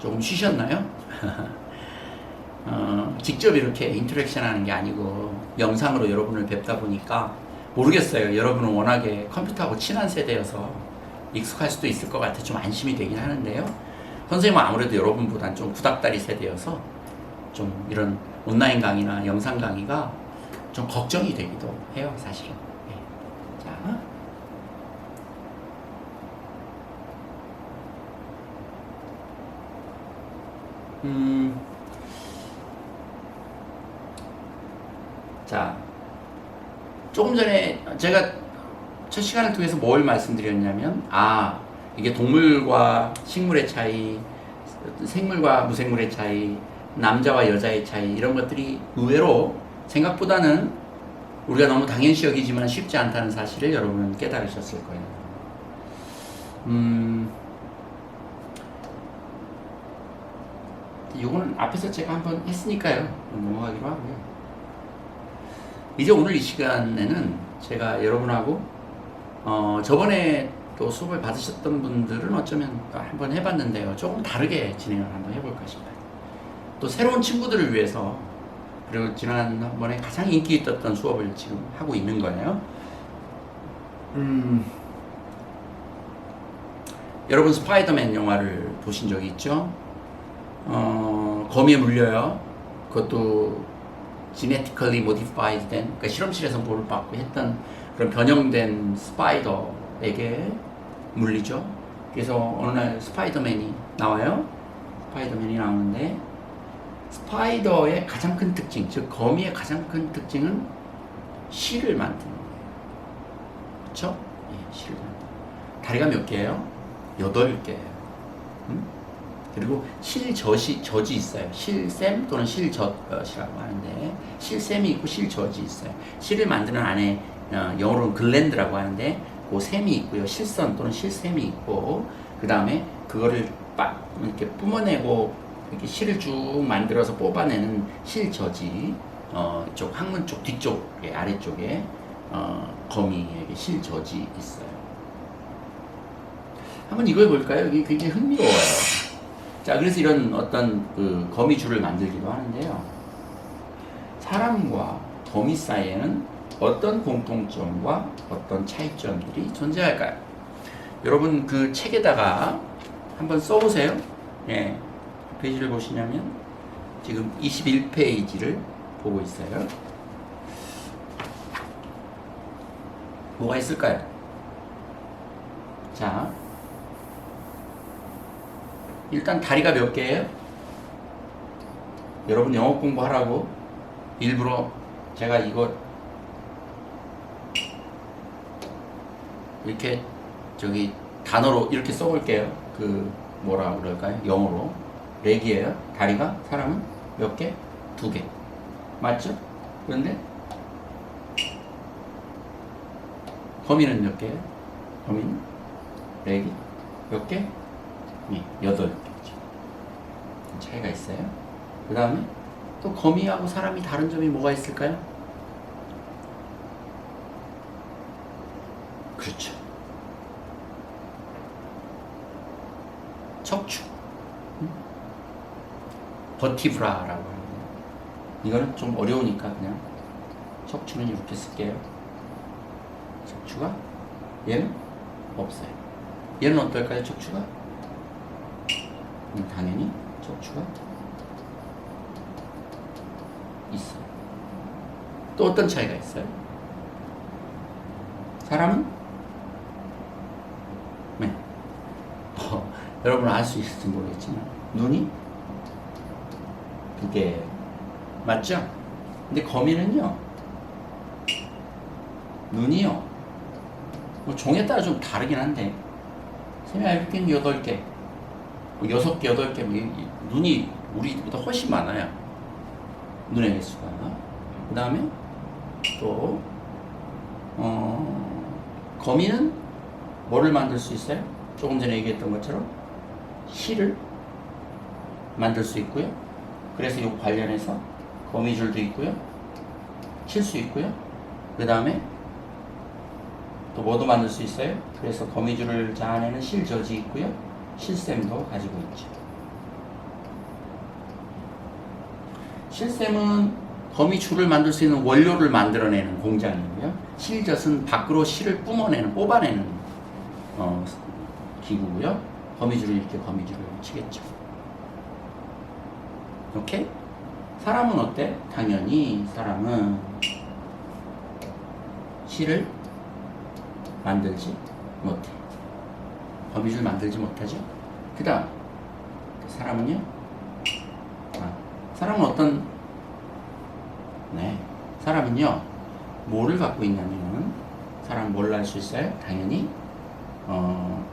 조금 쉬셨나요? 어, 직접 이렇게 인터랙션 하는 게 아니고 영상으로 여러분을 뵙다 보니까 모르겠어요. 여러분은 워낙에 컴퓨터하고 친한 세대여서 익숙할 수도 있을 것 같아 좀 안심이 되긴 하는데요. 선생님은 아무래도 여러분보단 좀 구닥다리 세대여서 좀 이런 온라인 강의나 영상 강의가 좀 걱정이 되기도 해요, 사실은. 네. 자. 음. 자. 조금 전에 제가 첫 시간을 통해서 뭘 말씀드렸냐면, 아, 이게 동물과 식물의 차이, 생물과 무생물의 차이, 남자와 여자의 차이, 이런 것들이 의외로 생각보다는 우리가 너무 당연시 여기지만 쉽지 않다는 사실을 여러분은 깨달으셨을 거예요. 음, 이거는 앞에서 제가 한번 했으니까요. 넘어가기로 하고요. 이제 오늘 이 시간에는 제가 여러분하고 어, 저번에 또 수업을 받으셨던 분들은 어쩌면 또 한번 해봤는데요. 조금 다르게 진행을 한번 해볼까 싶어요. 또 새로운 친구들을 위해서 그리고 지난번에 가장 인기 있었던 수업을 지금 하고 있는 거예요. 음, 여러분 스파이더맨 영화를 보신 적이 있죠? 어, 거미에 물려요. 그것도 genetically modified 된, 그러니까 실험실에서 볼을 받고 했던 그런 변형된 스파이더에게 물리죠. 그래서 어느 날 스파이더맨이 나와요. 스파이더맨이 나오는데 스파이더의 가장 큰 특징, 즉 거미의 가장 큰 특징은 실을 만드는 거예요. 그렇죠? 예, 실을 만드는. 다리가 몇 개예요? 여덟 개예요. 음? 그리고 실젖이 젖이 있어요. 실샘 또는 실젖이라고 하는데 실샘이 있고 실젖이 있어요. 실을 만드는 안에 어, 영어로는 글랜드라고 하는데 그 샘이 있고요. 실선 또는 실샘이 있고 그 다음에 그거를 빡 이렇게 뿜어내고 이렇게 실을 쭉 만들어서 뽑아내는 실젖이 어, 이쪽 항문 쪽 뒤쪽에 아래쪽에 어, 거미에게 실젖이 있어요. 한번 이거 해볼까요? 이게 굉장히 흥미로워요. 자, 그래서 이런 어떤 그 거미줄을 만들기도 하는데요. 사람과 거미 사이에는 어떤 공통점과 어떤 차이점들이 존재할까요? 여러분 그 책에다가 한번 써보세요. 예. 페이지를 보시냐면 지금 21페이지를 보고 있어요. 뭐가 있을까요? 자, 일단 다리가 몇 개예요? 여러분 영어 공부하라고 일부러 제가 이거 이렇게 저기 단어로 이렇게 써볼게요. 그 뭐라 그럴까요? 영어로 렉이에요. 다리가 사람은 몇 개? 두 개. 맞죠? 그런데 거미는 몇 개예요? 거미는 렉이 몇 개? 예, 여덟 개죠. 차이가 있어요. 그 다음에 또 거미하고 사람이 다른 점이 뭐가 있을까요? 그렇죠. 척추. 음? 버티브라라고 하는데 이거는 좀 어려우니까 그냥 척추는 이렇게 쓸게요. 척추가 얘는 없어요. 얘는 어떨까요? 척추가? 음, 당연히 척추가 있어요. 또 어떤 차이가 있어요? 사람은? 네. 어, 여러분 알 수 있을지 모르겠지만 눈이 두 개. 맞죠? 근데 거미는요. 눈이요. 뭐 종에 따라 좀 다르긴 한데 세미 일곱 개, 여덟 개, 뭐 여섯 개, 여덟 개, 뭐 눈이 우리보다 훨씬 많아요. 눈의 개수가. 그 다음에 또 어, 거미는 뭐를 만들 수 있어요? 조금 전에 얘기했던 것처럼 실을 만들 수 있고요. 그래서 이 관련해서 거미줄도 있고요. 칠수 있고요. 그 다음에 또 뭐도 만들 수 있어요? 그래서 거미줄을 자아내는 실젖이 있고요. 실샘도 가지고 있죠. 실샘은 거미줄을 만들 수 있는 원료를 만들어내는 공장이고요. 실젖은 밖으로 실을 뿜어내는, 뽑아내는 어, 기구고요. 거미줄을 이렇게 거미줄을 치겠죠. 오케이? 사람은 어때? 당연히 사람은 실을 만들지 못해. 거미줄 만들지 못하죠. 그 다음, 사람은요? 아, 사람은 어떤, 네. 사람은요, 뭐를 갖고 있냐면, 사람 뭘 알 수 있어요? 당연히, 어,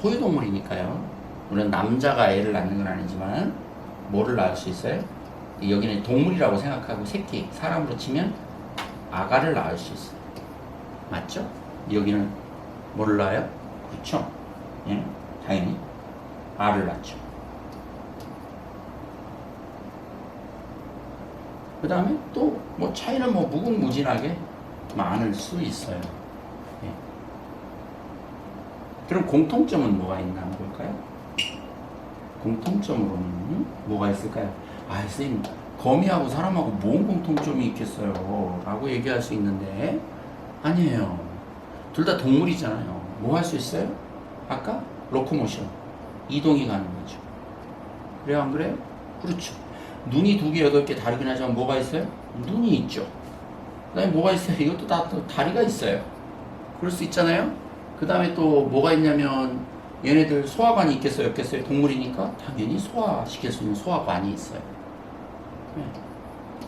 포유동물이니까요. 물론 남자가 애를 낳는 건 아니지만, 뭐를 낳을 수 있어요? 여기는 동물이라고 생각하고 새끼, 사람으로 치면 아가를 낳을 수 있어요. 맞죠? 여기는 뭐를 낳아요? 그렇죠? 예, 당연히 알을 낳죠. 그 다음에 또 뭐 차이는 뭐 무궁무진하게 많을 수 있어요. 예. 그럼 공통점은 뭐가 있나 볼까요? 공통점으로는 뭐가 있을까요? 아, 선생님, 거미하고 사람하고 뭔 공통점이 있겠어요? 라고 얘기할 수 있는데, 아니에요. 둘 다 동물이잖아요. 뭐 할 수 있어요? 아까? 로코모션. 이동이 가능하죠. 그래요, 안 그래요? 그렇죠. 눈이 두 개, 여덟 개, 다르긴 하지만 뭐가 있어요? 눈이 있죠. 그 다음에 뭐가 있어요? 이것도 다 또 다리가 있어요. 그럴 수 있잖아요? 그 다음에 또 뭐가 있냐면, 얘네들 소화관이 있겠어요? 없겠어요? 동물이니까 당연히 소화시킬 수 있는 소화관이 있어요. 네.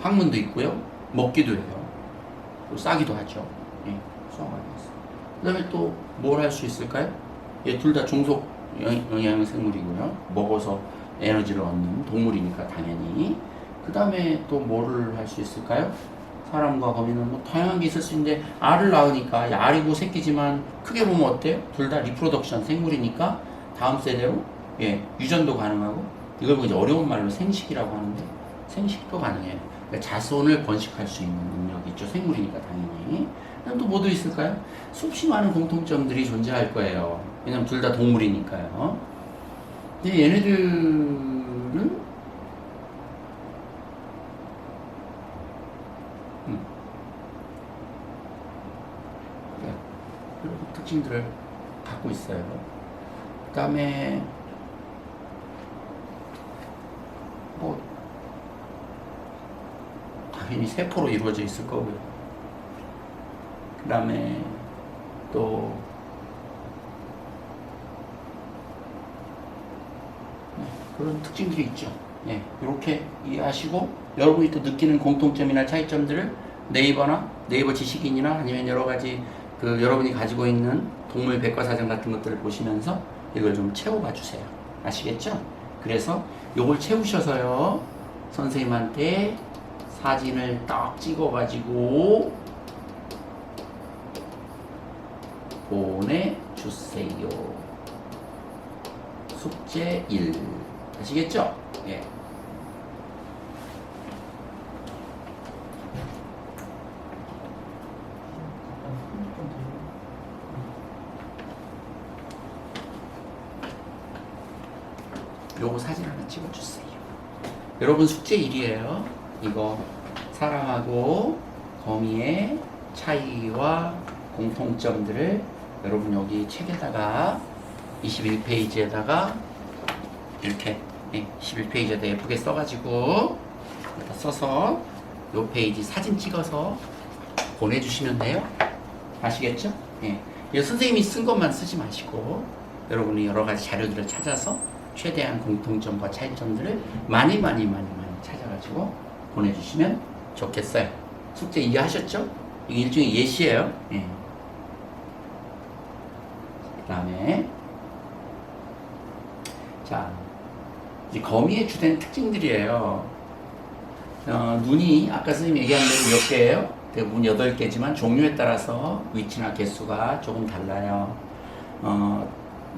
항문도 있고요. 먹기도 해요. 또 싸기도 하죠. 예, 소화관이 있어요. 그 다음에 또 뭘 할 수 있을까요? 얘 둘다 종속 영- 영양 생물이고요. 먹어서 에너지를 얻는 동물이니까 당연히. 그 다음에 또 뭐를 할 수 있을까요? 사람과 거미는 뭐 다양한 게 있을 수 있는데 알을 낳으니까 이 알이고 새끼지만 크게 보면 어때요? 둘 다 리프로덕션 생물이니까 다음 세대로 예 유전도 가능하고 이걸 이제 어려운 말로 생식이라고 하는데 생식도 가능해요. 그러니까 자손을 번식할 수 있는 능력이 있죠. 생물이니까 당연히. 또 뭐도 있을까요? 수없이 많은 공통점들이 존재할 거예요. 왜냐면 둘 다 동물이니까요. 근데 얘네들은 음. 네, 이런 특징들을 갖고 있어요. 그 다음에 뭐 당연히 세포로 이루어져 있을 거고요. 그 다음에 또 그런 특징들이 있죠. 네, 이렇게 이해하시고 여러분이 또 느끼는 공통점이나 차이점들을 네이버나 네이버 지식인이나 아니면 여러 가지 그 여러분이 가지고 있는 동물 백과사전 같은 것들을 보시면서 이걸 좀 채워봐 주세요. 아시겠죠? 그래서 요걸 채우셔서요 선생님한테 사진을 딱 찍어가지고 보내주세요. 숙제 1. 아시겠죠? 예. 요거 사진 하나 찍어주세요. 여러분 숙제 1이에요. 이거 사람하고 거미의 차이와 공통점들을 여러분 여기 책에다가 21페이지에다가 이렇게 네, 11페이지에다 예쁘게 써가지고 써서 요 페이지 사진 찍어서 보내주시면 돼요. 아시겠죠? 예. 이 선생님이 쓴 것만 쓰지 마시고 여러분이 여러 가지 자료들을 찾아서 최대한 공통점과 차이점들을 많이 많이 많이 많이 찾아가지고 보내주시면 좋겠어요. 숙제 이해하셨죠? 이게 일종의 예시예요. 예. 그 다음에 자 이제 거미의 주된 특징들이에요. 어, 눈이 아까 선생님 얘기한 대로 몇 개예요? 대부분 8개지만 종류에 따라서 위치나 개수가 조금 달라요. 어,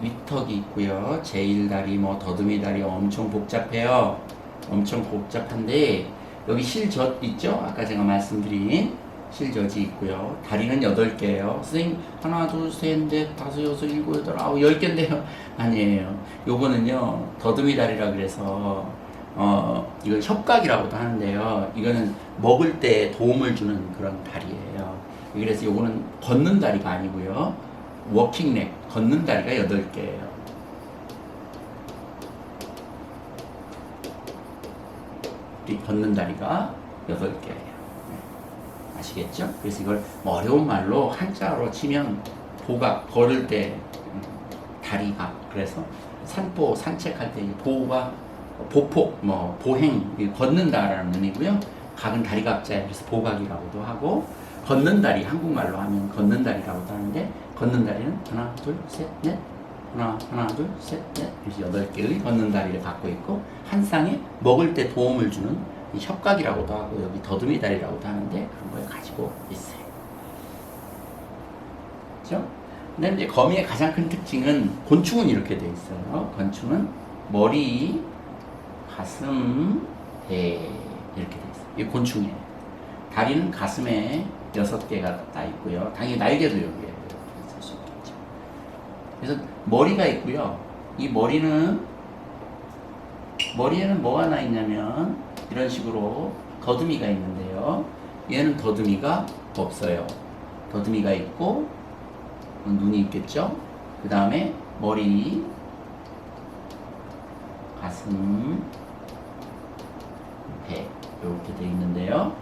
위턱이 있고요. 제일다리, 뭐 더듬이 다리 엄청 복잡해요. 엄청 복잡한데 여기 실젖 있죠? 아까 제가 말씀드린 실젖이 있고요. 다리는 8개예요. 선생님 하나, 둘, 셋, 넷, 다섯, 여섯, 일곱, 여덟, 아홉, 열 개인데요. 아니에요. 요거는요. 더듬이 다리라 그래서 어, 이걸 협각이라고도 하는데요. 이거는 먹을 때 도움을 주는 그런 다리예요. 그래서 요거는 걷는 다리가 아니고요. 워킹 렉, 걷는 다리가 8개예요. 이 걷는 다리가 8개예요. 아시겠죠? 그래서 이걸 뭐 어려운 말로 한자로 치면 보각, 걸을 때 음, 다리가 그래서 산보, 산책할 때이 보가 보폭, 뭐 보행, 이 걷는다라는 의미고요. 각은 다리 각자에 그래서 보각이라고도 하고 걷는 다리 한국말로 하면 걷는 다리라고도 하는데 걷는 다리는 하나, 둘, 셋, 넷 하나, 하나, 둘, 셋, 넷 그래서 여덟 개의 걷는 다리를 갖고 있고 한 쌍에 먹을 때 도움을 주는 이 협각이라고도 하고 여기 더듬이 다리라고도 하는데 그런 걸 가지고 있어요. 그렇죠? 근데 이제 거미의 가장 큰 특징은 곤충은 이렇게 돼 있어요. 곤충은 머리, 가슴, 배 이렇게 돼 있어요. 이게 곤충이에요. 다리는 가슴에 여섯 개가 다 있고요. 당연히 날개도 여기에 있을 수 있겠죠. 그래서 머리가 있고요. 이 머리는 머리에는 뭐가 나 있냐면 이런 식으로 더듬이가 있는데요. 얘는 더듬이가 없어요. 더듬이가 있고 눈이 있겠죠. 그 다음에 머리, 가슴, 배 이렇게 돼 있는데요.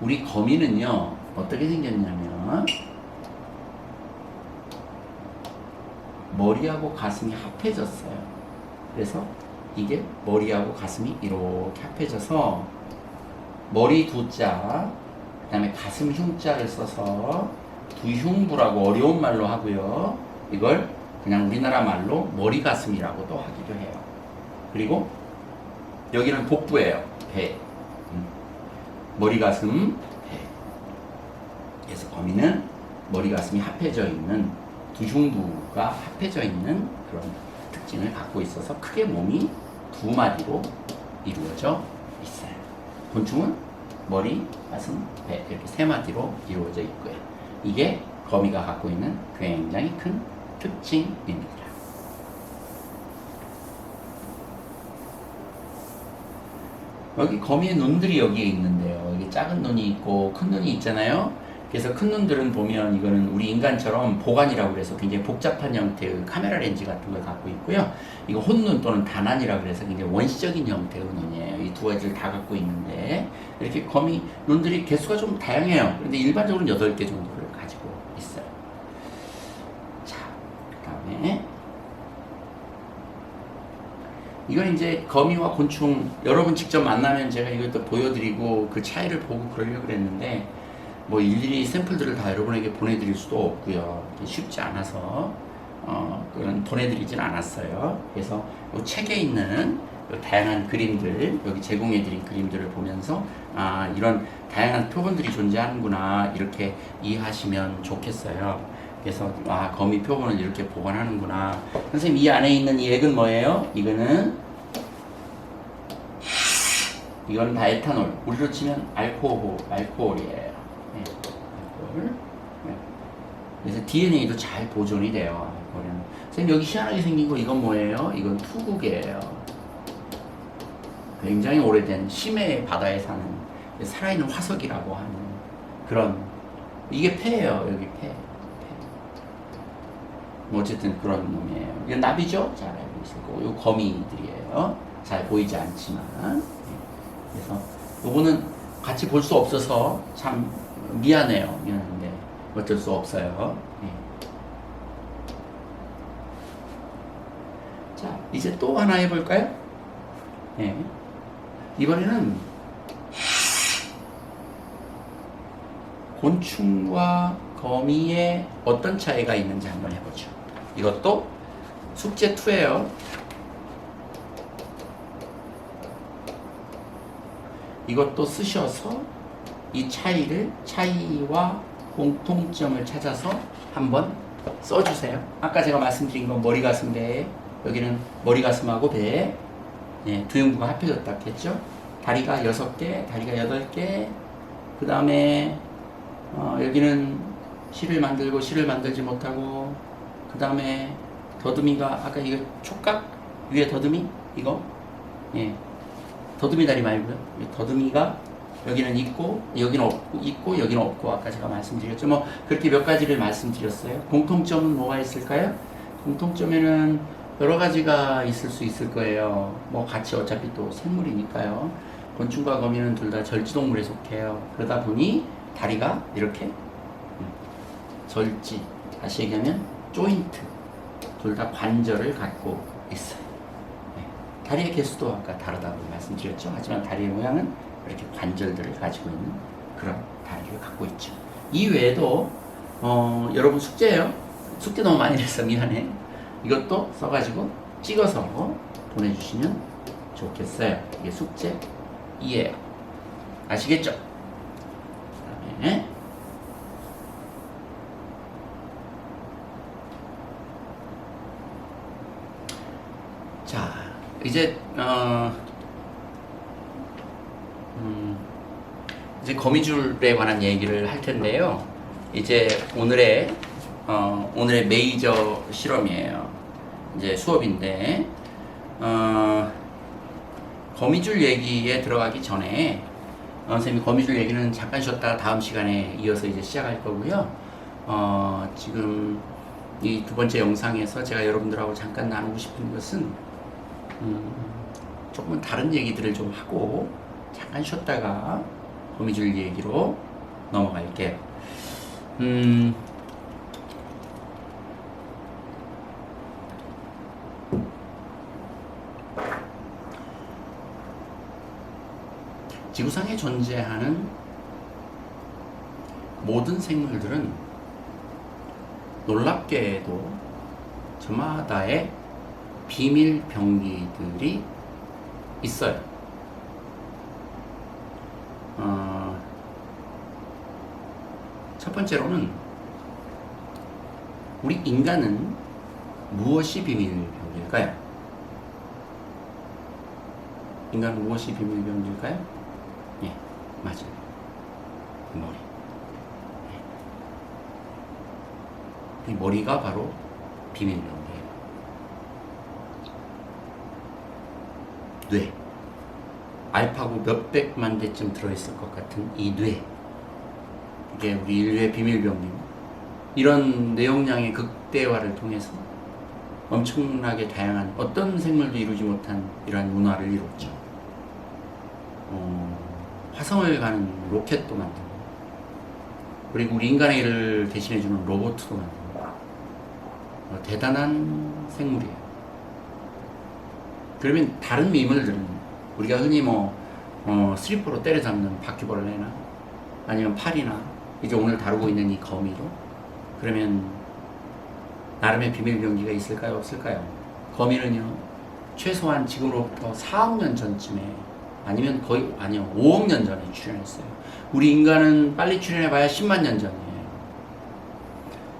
우리 거미는요 어떻게 생겼냐면 머리하고 가슴이 합해졌어요. 그래서 이게 머리하고 가슴이 이렇게 합해져서 머리 두자 그 다음에 가슴 흉자를 써서 두흉부라고 어려운 말로 하고요. 이걸 그냥 우리나라 말로 머리 가슴이라고도 하기도 해요. 그리고 여기는 복부예요. 배. 음. 머리 가슴 배. 그래서 거미는 머리 가슴이 합해져 있는 두흉부가 합해져 있는 그런 특징을 갖고 있어서 크게 몸이 두 마디로 이루어져 있어요. 곤충은 머리, 가슴, 배 이렇게 세 마디로 이루어져 있고요. 이게 거미가 갖고 있는 굉장히 큰 특징입니다. 여기 거미의 눈들이 여기에 있는데요. 여기 작은 눈이 있고 큰 눈이 있잖아요. 그래서 큰 눈들은 보면 이거는 우리 인간처럼 보관이라고 그래서 굉장히 복잡한 형태의 카메라 렌즈 같은 걸 갖고 있고요. 이거 혼눈 또는 단안이라고 그래서 굉장히 원시적인 형태의 눈이에요. 이 두 가지를 다 갖고 있는데 이렇게 거미 눈들이 개수가 좀 다양해요. 그런데 일반적으로는 8개 정도를 가지고 있어요. 자, 그 다음에 이건 이제 거미와 곤충 여러분 직접 만나면 제가 이것도 보여드리고 그 차이를 보고 그러려고 그랬는데 뭐 일일이 샘플들을 다 여러분에게 보내드릴 수도 없고요. 쉽지 않아서 어, 그런 보내드리진 않았어요. 그래서 이 책에 있는 그 다양한 그림들 여기 제공해드린 그림들을 보면서 아 이런 다양한 표본들이 존재하는구나 이렇게 이해하시면 좋겠어요. 그래서 아 거미 표본을 이렇게 보관하는구나. 선생님 이 안에 있는 이 액은 뭐예요? 이거는? 이건 다 에탄올. 우리로 치면 알코올 알코올이에요. 네, 알코올 네. 그래서 DNA도 잘 보존이 돼요 선생님 여기 희한하게 생긴 거 이건 뭐예요? 이건 투국이에요 굉장히 오래된 심해 바다에 사는 살아있는 화석이라고 하는 그런 이게 폐예요 여기 폐뭐 어쨌든 그런 놈이에요. 이건 나비죠? 잘 알고 있을 거고, 요 거미들이에요. 잘 보이지 않지만. 예. 그래서 요거는 같이 볼 수 없어서 참 미안해요. 미안한데 어쩔 수 없어요. 예. 자, 이제 또 하나 해볼까요? 예. 이번에는 곤충과 거미의 어떤 차이가 있는지 한번 해보죠. 이것도 숙제 2예요. 이것도 쓰셔서 이 차이를 차이와 공통점을 찾아서 한번 써주세요. 아까 제가 말씀드린 건 머리 가슴 배 여기는 머리 가슴하고 배 예, 두 형부가 합해졌다 했죠. 다리가 6개, 다리가 8개. 그 다음에 어, 여기는 실을 만들고 실을 만들지 못하고 그 다음에 더듬이가 아까 이거 촉각 위에 더듬이 이거 예 더듬이 다리 말고요. 이 더듬이가 여기는 있고 여기는 없고 있고 여기는 없고 아까 제가 말씀드렸죠. 뭐 그렇게 몇 가지를 말씀드렸어요. 공통점은 뭐가 있을까요? 공통점에는 여러 가지가 있을 수 있을 거예요. 뭐 같이 어차피 또 생물이니까요. 곤충과 거미는 둘 다 절지동물에 속해요. 그러다 보니 다리가 이렇게 음, 절지 다시 얘기하면 조인트 둘 다 관절을 갖고 있어요. 네. 다리의 개수도 아까 다르다고 말씀드렸죠. 하지만 다리의 모양은 이렇게 관절들을 가지고 있는 그런 다리를 갖고 있죠. 이 외에도 어, 여러분 숙제예요. 숙제 너무 많이 냈어 미안해. 이것도 써가지고 찍어서 보내주시면 좋겠어요. 이게 숙제 2예요. 아시겠죠? 그다음에 자 이제 어 이제 거미줄에 관한 얘기를 할 텐데요. 이제 오늘의 어, 오늘의 메이저 실험이에요. 이제 수업인데 어, 거미줄 얘기에 들어가기 전에 어, 선생님이 거미줄 얘기는 잠깐 쉬었다가 다음 시간에 이어서 이제 시작할 거고요. 어, 지금 이 두 번째 영상에서 제가 여러분들하고 잠깐 나누고 싶은 것은 음, 조금은 다른 얘기들을 좀 하고 잠깐 쉬었다가 거미줄 얘기로 넘어갈게요. 음, 지구상에 존재하는 모든 생물들은 놀랍게도 저마다의 비밀 병기들이 있어요. 어, 첫 번째로는 우리 인간은 무엇이 비밀병기일까요? 인간은 무엇이 비밀병기일까요? 예, 맞아요. 머리. 예. 이 머리가 바로 비밀병기예요. 뇌. 알파고 몇백만 대쯤 들어있을 것 같은 이 뇌. 이게 우리 인류의 비밀병기고 이런 내용량의 극대화를 통해서 엄청나게 다양한 어떤 생물도 이루지 못한 이러한 문화를 이뤘죠. 어, 화성을 가는 로켓도 만들고 그리고 우리 인간의 일을 대신해주는 로봇도 만들고 어, 대단한 생물이에요. 그러면 다른 미물들은 우리가 흔히 뭐 어, 스리퍼로 때려잡는 바퀴벌레나 아니면 팔이나 이제 오늘 다루고 있는 이 거미도 그러면 나름의 비밀 병기가 있을까요 없을까요? 거미는요 최소한 지금으로부터 4억 년 전쯤에 아니면 거의 아니요 5억 년 전에 출현했어요. 우리 인간은 빨리 출현해봐야 10만 년 전이에요.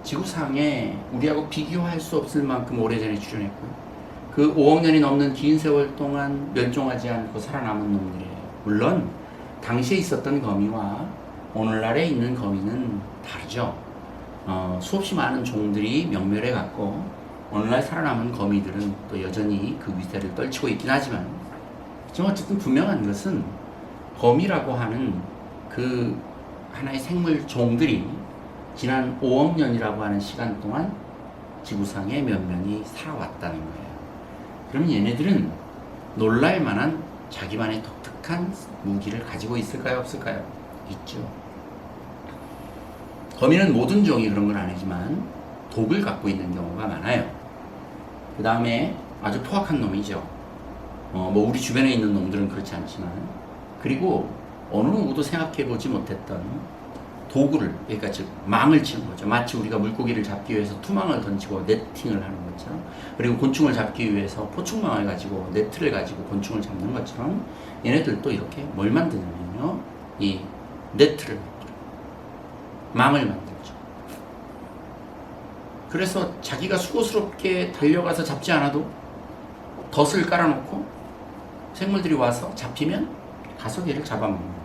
지구상에 우리하고 비교할 수 없을 만큼 오래전에 출현했고요. 그 5억 년이 넘는 긴 세월 동안 멸종하지 않고 살아남은 놈들이에요. 물론 당시에 있었던 거미와 오늘날에 있는 거미는 다르죠. 어, 수없이 많은 종들이 명멸해 갔고 오늘날 살아남은 거미들은 또 여전히 그 위세를 떨치고 있긴 하지만 지금 어쨌든 분명한 것은 거미라고 하는 그 하나의 생물 종들이 지난 5억 년이라고 하는 시간 동안 지구상에 몇 명이 살아왔다는 거예요. 그럼 얘네들은 놀랄 만한 자기만의 독특한 무기를 가지고 있을까요? 없을까요? 있죠. 거미는 모든 종이 그런 건 아니지만 독을 갖고 있는 경우가 많아요. 그 다음에 아주 포악한 놈이죠. 어, 뭐 우리 주변에 있는 놈들은 그렇지 않지만 그리고 어느 누구도 생각해 보지 못했던 도구를 그러니까 즉 망을 치는 거죠. 마치 우리가 물고기를 잡기 위해서 투망을 던지고 네팅을 하는 것처럼 그리고 곤충을 잡기 위해서 포충망을 가지고 네트를 가지고 곤충을 잡는 것처럼 얘네들도 이렇게 뭘 만드냐면요. 이 네트를 망을 만들죠. 그래서 자기가 수고스럽게 달려가서 잡지 않아도 덫을 깔아놓고 생물들이 와서 잡히면 가서 걔를 잡아먹는 거예요.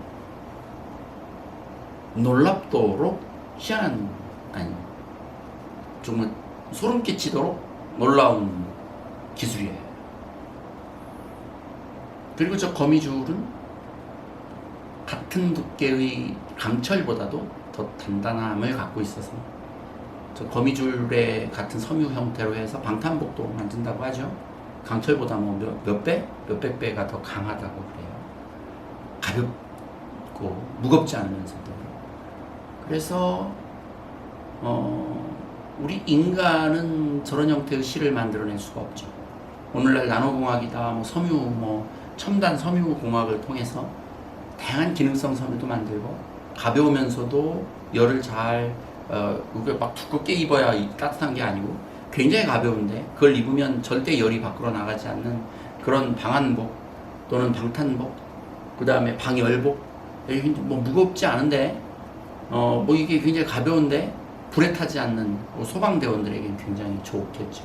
놀랍도록 희한한 아니 정말 소름 끼치도록 놀라운 기술이에요. 그리고 저 거미줄은 같은 두께의 강철보다도 더 단단함을 갖고 있어서 저 거미줄의 같은 섬유 형태로 해서 방탄복도 만든다고 하죠. 강철보다 뭐 몇, 몇 배? 몇백 배가 더 강하다고 그래요. 가볍고 무겁지 않으면서도. 그래서 어, 우리 인간은 저런 형태의 실을 만들어낼 수가 없죠. 오늘날 나노공학이다, 뭐 섬유, 뭐 첨단 섬유공학을 통해서 다양한 기능성 섬유도 만들고 가벼우면서도 열을 잘 어, 막 두껍게 입어야 이- 따뜻한 게 아니고 굉장히 가벼운데 그걸 입으면 절대 열이 밖으로 나가지 않는 그런 방한복 또는 방탄복 그 다음에 방열복 뭐 무겁지 않은데 어 뭐 이게 굉장히 가벼운데 불에 타지 않는 뭐 소방대원들에게는 굉장히 좋겠죠.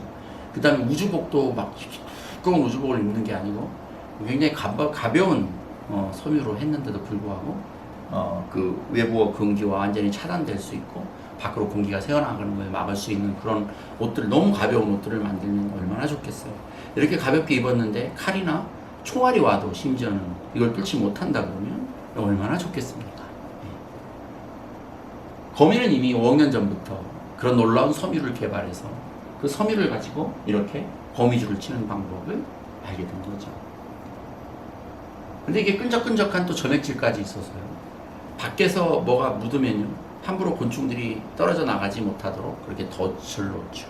그 다음에 우주복도 막 두꺼운 우주복을 입는 게 아니고 굉장히 가벼, 가벼운 어, 섬유로 했는데도 불구하고 어, 그 외부와 공기와 완전히 차단될 수 있고 밖으로 공기가 새어나가는 걸 막을 수 있는 그런 옷들 너무 가벼운 옷들을 만들면 얼마나 좋겠어요. 이렇게 가볍게 입었는데 칼이나 총알이 와도 심지어는 이걸 뚫지 못한다 그러면 얼마나 좋겠습니까? 예. 거미는 이미 5억 년 전부터 그런 놀라운 섬유를 개발해서 그 섬유를 가지고 이렇게 거미줄을 치는 방법을 알게 된 거죠. 근데 이게 끈적끈적한 또 점액질까지 있어서요. 밖에서 뭐가 묻으면요. 함부로 곤충들이 떨어져 나가지 못하도록 그렇게 덫을 놓죠.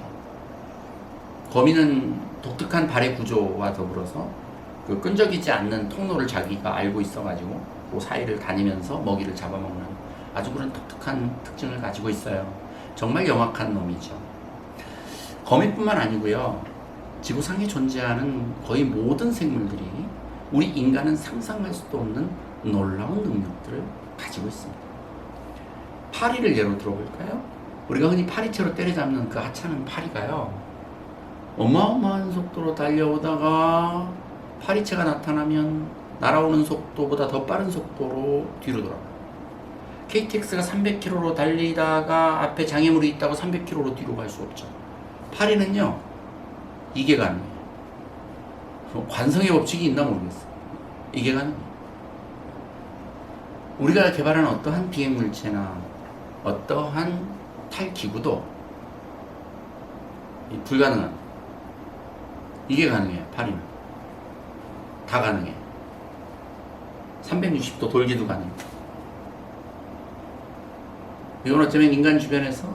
거미는 독특한 발의 구조와 더불어서 그 끈적이지 않는 통로를 자기가 알고 있어가지고 그 사이를 다니면서 먹이를 잡아먹는 아주 그런 독특한 특징을 가지고 있어요. 정말 영악한 놈이죠. 거미뿐만 아니고요. 지구상에 존재하는 거의 모든 생물들이 우리 인간은 상상할 수도 없는 놀라운 능력들을 가지고 있습니다. 파리를 예로 들어볼까요? 우리가 흔히 파리채로 때려잡는 그 하찮은 파리가요. 어마어마한 속도로 달려오다가 파리채가 나타나면 날아오는 속도보다 더 빠른 속도로 뒤로 돌아가요. KTX가 300km로 달리다가 앞에 장애물이 있다고 300km로 뒤로 갈 수 없죠. 파리는요, 이게 가능해요. 뭐 관성의 법칙이 있나 모르겠어요. 이게 가능해요. 우리가 개발한 어떠한 비행 물체나 어떠한 탈기구도 이 불가능한 이게 가능해요. 파리는 다 가능해. 360도 돌기도 가능해. 이건 어쩌면 인간 주변에서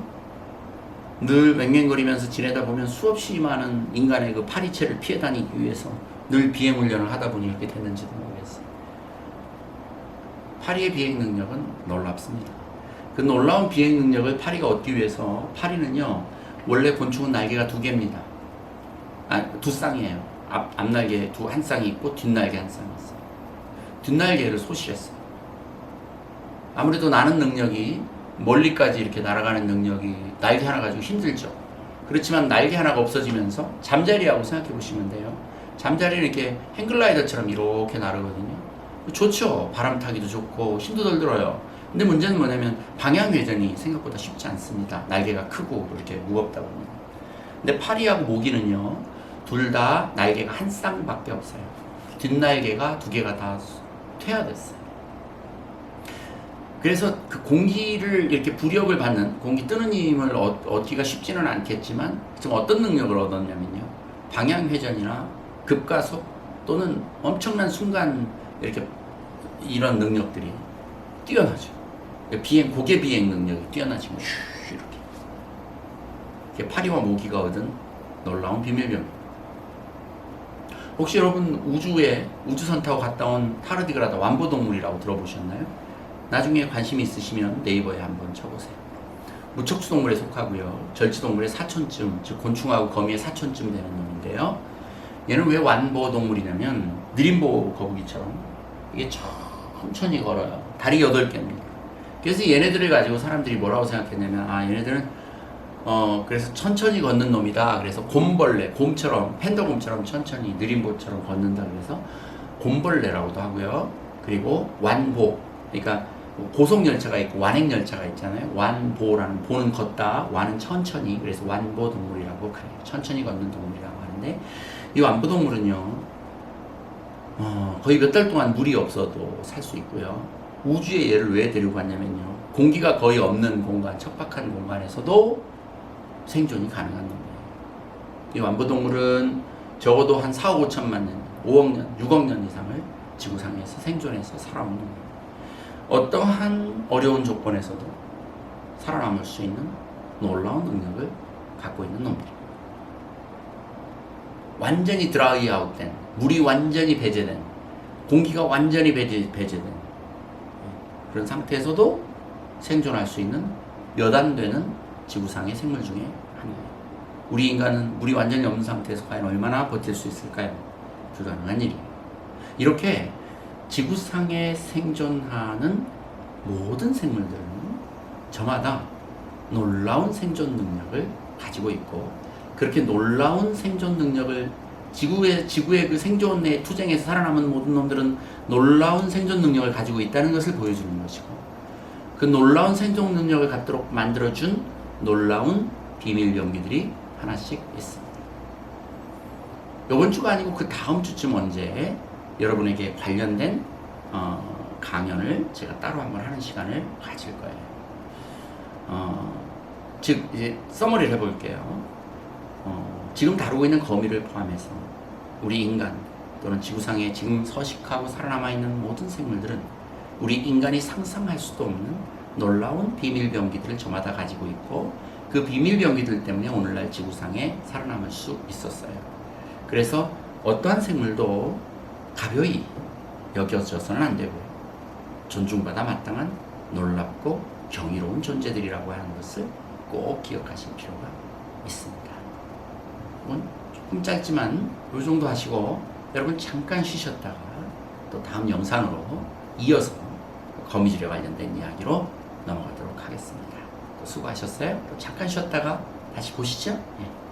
늘 맹맹거리면서 지내다 보면 수없이 많은 인간의 그 파리채를 피해 다니기 위해서 늘 비행 훈련을 하다 보니 이렇게 됐는지도 모르겠어요. 파리의 비행 능력은 놀랍습니다. 그 놀라운 비행 능력을 파리가 얻기 위해서 파리는요 원래 곤충은 날개가 두 개입니다. 아, 두 쌍이에요. 앞, 앞날개 두, 한 쌍이 있고 뒷날개 한 쌍이 있어요. 뒷날개를 소실했어요. 아무래도 나는 능력이 멀리까지 이렇게 날아가는 능력이 날개 하나 가지고 힘들죠. 그렇지만 날개 하나가 없어지면서 잠자리하고 생각해 보시면 돼요. 잠자리는 이렇게 행글라이더처럼 이렇게 나르거든요. 좋죠. 바람 타기도 좋고 힘도 덜 들어요. 근데 문제는 뭐냐면 방향 회전이 생각보다 쉽지 않습니다. 날개가 크고 이렇게 무겁다 보면. 근데 파리하고 모기는요, 둘 다 날개가 한 쌍밖에 없어요. 뒷날개가 두 개가 다 퇴화됐어요. 그래서 그 공기를 이렇게 부력을 받는 공기 뜨는 힘을 얻, 얻기가 쉽지는 않겠지만 지금 어떤 능력을 얻었냐면요 방향 회전이나 급가속 또는 엄청난 순간 이렇게 이런 능력들이 뛰어나죠 비행 고개 비행 능력이 뛰어나지 뭐 슈, 이렇게 이게 파리와 모기가 얻은 놀라운 비밀병입니다. 혹시 여러분 우주에 우주선 타고 갔다 온 타르디그라다 완보동물이라고 들어보셨나요? 나중에 관심 있으시면 네이버에 한번 쳐보세요. 무척추동물에 속하고요. 절지동물의 사촌쯤, 즉 곤충하고 거미의 사촌쯤 되는 놈인데요. 얘는 왜 완보동물이냐면 느림보 거북이처럼 이게 천천히 걸어요. 다리 8개입니다. 그래서 얘네들을 가지고 사람들이 뭐라고 생각했냐면 아 얘네들은 어 그래서 천천히 걷는 놈이다. 그래서 곰벌레, 곰처럼 팬더곰처럼 천천히 느림보처럼 걷는다. 그래서 곰벌레라고도 하고요. 그리고 완보, 그러니까 고속 열차가 있고 완행 열차가 있잖아요. 완보라는 보는 걷다, 완은 천천히. 그래서 완보 동물이라고 그래요. 천천히 걷는 동물이라고 하는데 이 완보 동물은요. 어, 거의 몇 달 동안 물이 없어도 살 수 있고요. 우주에 얘를 왜 데리고 갔냐면요. 공기가 거의 없는 공간, 척박한 공간에서도 생존이 가능한 겁니다. 이 완부동물은 적어도 한 4억 5천만 년, 5억 년, 6억 년 이상을 지구상에서 생존해서 살아온 놈입니다. 어떠한 어려운 조건에서도 살아남을 수 있는 놀라운 능력을 갖고 있는 놈들입니다. 완전히 드라이 아웃된, 물이 완전히 배제된, 공기가 완전히 배제, 배제된 그런 상태에서도 생존할 수 있는 몇안 되는 지구상의 생물 중에 하나예요. 우리 인간은 물이 완전히 없는 상태에서 과연 얼마나 버틸 수 있을까요? 불가능한 일이에요. 이렇게 지구상에 생존하는 모든 생물들은 저마다 놀라운 생존 능력을 가지고 있고 그렇게 놀라운 생존 능력을 지구의 지구의 그 생존의 투쟁에서 살아남은 모든 놈들은 놀라운 생존 능력을 가지고 있다는 것을 보여주는 것이고 그 놀라운 생존 능력을 갖도록 만들어준 놀라운 비밀 병기들이 하나씩 있습니다. 이번 주가 아니고 그 다음 주쯤 언제 여러분에게 관련된 어, 강연을 제가 따로 한번 하는 시간을 가질 거예요. 어, 즉 이제 써머리를 해볼게요. 어, 지금 다루고 있는 거미를 포함해서 우리 인간 또는 지구상에 지금 서식하고 살아남아 있는 모든 생물들은 우리 인간이 상상할 수도 없는 놀라운 비밀 병기들을 저마다 가지고 있고 그 비밀 병기들 때문에 오늘날 지구상에 살아남을 수 있었어요. 그래서 어떠한 생물도 가벼이 여겨져서는 안 되고요. 존중받아 마땅한 놀랍고 경이로운 존재들이라고 하는 것을 꼭 기억하실 필요가 있습니다. 이건 조금 짧지만 이 정도 하시고 여러분 잠깐 쉬셨다가 또 다음 영상으로 이어서 거미줄에 관련된 이야기로 넘어가도록 하겠습니다. 또 수고하셨어요. 또 잠깐 쉬었다가 다시 보시죠. 예.